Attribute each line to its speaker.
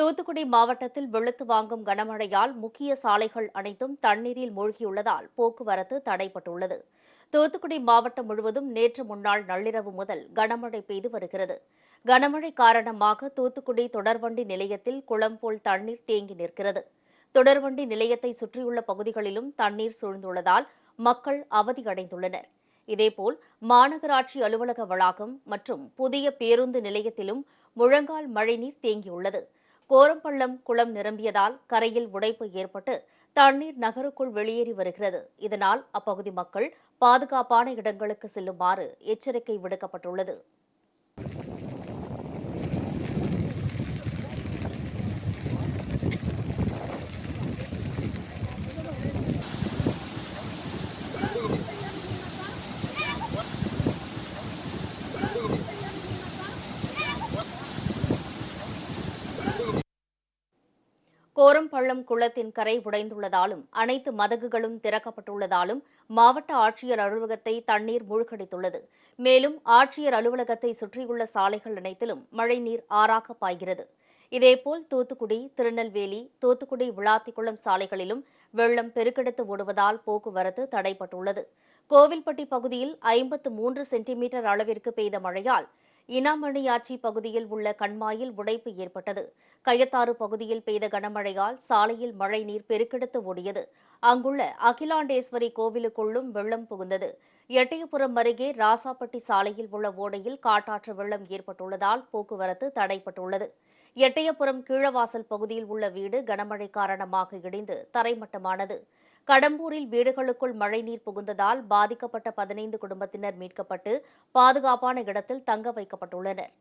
Speaker 1: தூத்துக்குடி மாவட்டத்தில் வெளுத்து வாங்கும் கனமழையால் முக்கிய சாலைகள் அனைத்தும் தண்ணீரில் மூழ்கியுள்ளதால் போக்குவரத்து தடைப்பட்டுள்ளது. தூத்துக்குடி மாவட்டம் முழுவதும் நேற்று முன்னாள் நள்ளிரவு முதல் கனமழை பெய்து வருகிறது. கனமழை காரணமாக தூத்துக்குடி தொடர்வண்டி நிலையத்தில் குளம் போல் தண்ணீர் தேங்கி நிற்கிறது. தொடர்வண்டி நிலையத்தை சுற்றியுள்ள பகுதிகளிலும் தண்ணீர் சூழ்ந்துள்ளதால் மக்கள் அவதியடைந்துள்ளனர் இதேபோல் மாநகராட்சி அலுவலக வளாகம் மற்றும் புதிய பேருந்து நிலையத்திலும் முழங்கால் மழைநீர் தேங்கியுள்ளது. கோரம்பள்ளம் குளம் நிரம்பியதால் கரையில் உடைப்பு ஏற்பட்டு தண்ணீர் நகருக்குள் வெளியேறி வருகிறது. இதனால் அப்பகுதி மக்கள் பாதுகாப்பான இடங்களுக்கு செல்லுமாறு எச்சரிக்கை விடுக்கப்பட்டுள்ளது. கோரம்பள்ளம் குளத்தின் கரை உடைந்துள்ளதாலும் அனைத்து மதகுகளும் திறக்கப்பட்டுள்ளதாலும் மாவட்ட ஆட்சியர் அலுவலகத்தை தண்ணீர் மூழ்கடித்துள்ளது. மேலும் ஆட்சியர் அலுவலகத்தை சுற்றியுள்ள சாலைகள் அனைத்திலும் மழைநீர் ஆறாக பாய்கிறது. இதேபோல் தூத்துக்குடி திருநெல்வேலி தூத்துக்குடி விளாத்திக்குளம் சாலைகளிலும் வெள்ளம் பெருக்கெடுத்து ஓடுவதால் போக்குவரத்து தடைப்பட்டுள்ளது கோவில்பட்டி பகுதியில் ஐம்பத்து மூன்று சென்டிமீட்டர் அளவிற்கு பெய்த மழையால் இனாமணியாச்சி பகுதியில் உள்ள கண்மாயில் உடைப்பு ஏற்பட்டது. கயத்தாறு பகுதியில் பெய்த கனமழையால் சாலையில் மழைநீர் பெருக்கெடுத்து ஓடியது. அங்குள்ள அகிலாண்டேஸ்வரி கோவிலுக்குள்ளும் வெள்ளம் புகுந்தது. எட்டயபுரம் அருகே ராசாப்பட்டி சாலையில் உள்ள ஓடையில் காட்டாற்று வெள்ளம் ஏற்பட்டுள்ளதால் போக்குவரத்து தடைப்பட்டுள்ளது. எட்டயபுரம் கீழவாசல் பகுதியில் உள்ள வீடு கனமழை காரணமாக இடிந்து தரைமட்டமானது. கடம்பூரில் வீடுகளுக்குள் மழைநீர் புகுந்ததால் பாதிக்கப்பட்ட பதினைந்து குடும்பத்தினர் மீட்கப்பட்டு பாதுகாப்பான இடத்தில் தங்க வைக்கப்பட்டுள்ளனர்.